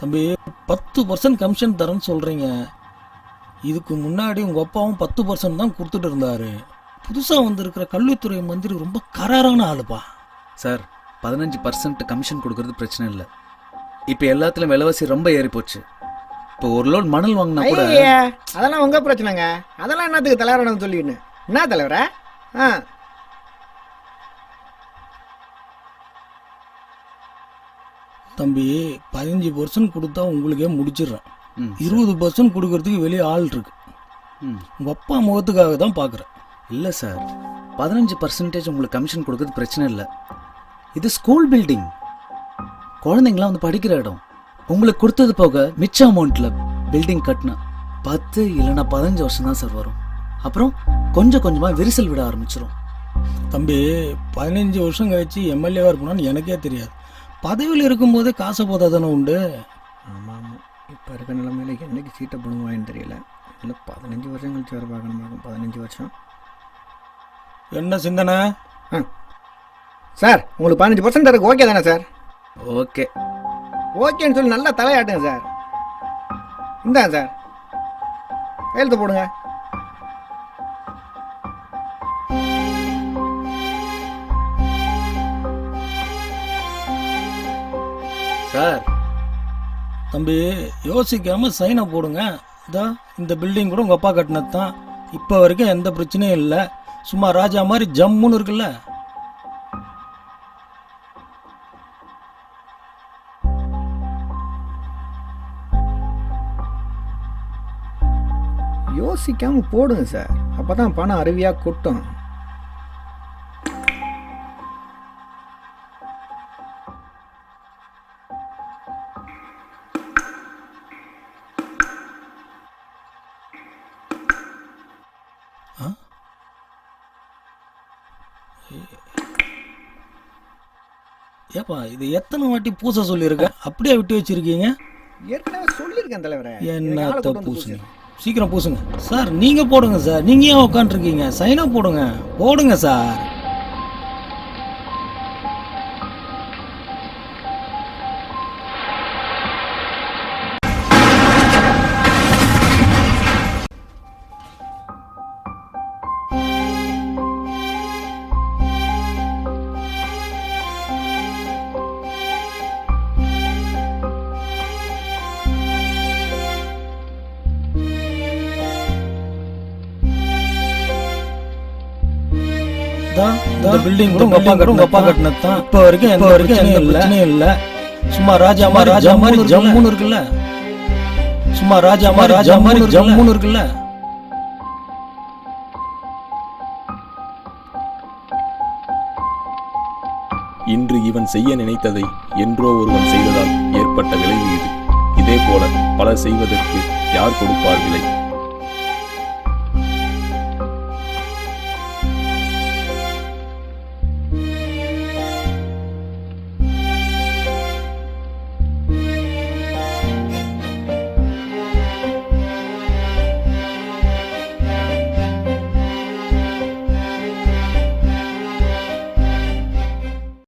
தம்பி பத்து percent commission தரேன்னு சொல்றீங்க. இதுக்கு முன்னாடி உங்க அப்பாவும் பத்து பர்சன்ட் தான் கொடுத்துட்டு இருந்தாரு. புதுசா வந்திருக்கிற கல்வித்துறை மந்திரி ரொம்ப கராரான ஆளுப்பா. சார் பதினஞ்சு பர்சன்ட் கமிஷன் கொடுக்கறது பிரச்சனை இல்லை. இப்போ எல்லாத்துலயும் விலைவாசி ரொம்ப ஏறி போச்சு இப்போ ஒரு லோட் மணல் வாங்கினா கூட அதெல்லாம் உங்க பிரச்சனைங்க. அதெல்லாம் என்னத்துக்கு தலைவரணும் சொல்லின்னு என்ன தலைவரா? ஆ. தம்பி பதினஞ்சு பர்சன்ட் கொடுத்தா உங்களுக்கே முடிச்சிடுறேன். இருபது பர்சன்ட் கொடுக்கறதுக்கு வெளியே ஆள் இருக்கு. ம். உங்க அப்பா முகத்துக்காக தான் பாக்குறேன். இல்ல சார். பதினஞ்சு பர்சன்டேஜ் உங்களுக்கு கமிஷன் கொடுக்கறது பிரச்சனை இல்லை. இது ஸ்கூல் பில்டிங் குழந்தைங்களாம் வந்து படிக்கிற இடம். உங்களுக்கு கொடுத்தது போக மிச்ச அமௌண்ட்ல பில்டிங் கட்டின பத்து இல்லைன்னா பதினஞ்சு வருஷம் தான் சார் வரும். அப்புறம் கொஞ்சம் கொஞ்சமா விரிசல் விட ஆரம்பிச்சிரும். தம்பி பதினஞ்சு வருஷம் கழிச்சு எம்எல்ஏவா இருக்கணும்னு எனக்கே தெரியாது. பதவியில் இருக்கும்போதே காசை போதா தானே உண்டு? ஆமாம். ஆமாம் இப்போ இருக்க நிலைமையில என்னைக்கு சீட்டை பண்ணுவான்னு தெரியல. இல்லை பதினஞ்சு வருஷம் கழிச்சு வேறு பார்க்கணும் பதினஞ்சு வருஷம். என்ன சிந்தனை? சார் உங்களுக்கு பதினஞ்சு பர்சன்ட் தரக்கு ஓகே தானே சார்? ஓகே. ஓகேன்னு சொல்லி நல்லா தலையாட்டுங்க சார். இந்தாங்க சார். கையெழுத்து போடுங்க. சார். தம்பி யோசிக்காம சைனை போடுங்க. இதோ இந்த பில்டிங் கூட உங்க அப்பா கட்டினது தான் இப்போ வரைக்கும் எந்த பிரச்சனையும் இல்லை. சும்மா ராஜா மாதிரி ஜம்முன்னு இருக்குல்ல. யோசிக்காம போடுங்க சார். அப்போ தான் பணம் அருவியாக கொட்டும். ஏப்பா இது எத்தனை வாட்டி பூச சொல்லியிருக்க? அப்படியே விட்டு வச்சிருக்கீங்க? ஏற்கனவே சொல்லியிருக்கேன் தலைவரே. என்னத்த பூசுங்க. சீக்கிரம் பூசுங்க. சார் நீங்க போடுங்க சார். நீங்க ஏன் உட்காந்துருக்கீங்க சைனா போடுங்க. போடுங்க சார். தான் இந்த பில்டிங் கூட உங்க அப்பா கட்டு உங்க அப்பா கட்டினது தான். இப்போ வரைக்கும் எந்த வரைக்கும் எந்த பிரச்சனையும் இல்ல. சும்மா ராஜா மாதிரி ராஜா மாதிரி ஜம்முன்னு இருக்குல்ல. சும்மா ராஜா மாதிரி ராஜா மாதிரி ஜம்முன்னு இருக்குல்ல. இன்று இவன் செய்ய நினைத்ததை என்றோ ஒருவன் செய்ததால் ஏற்பட்ட விளைவு இது. இதே போல பலர் செய்வதற்கு யார் கொடுப்பார் விலை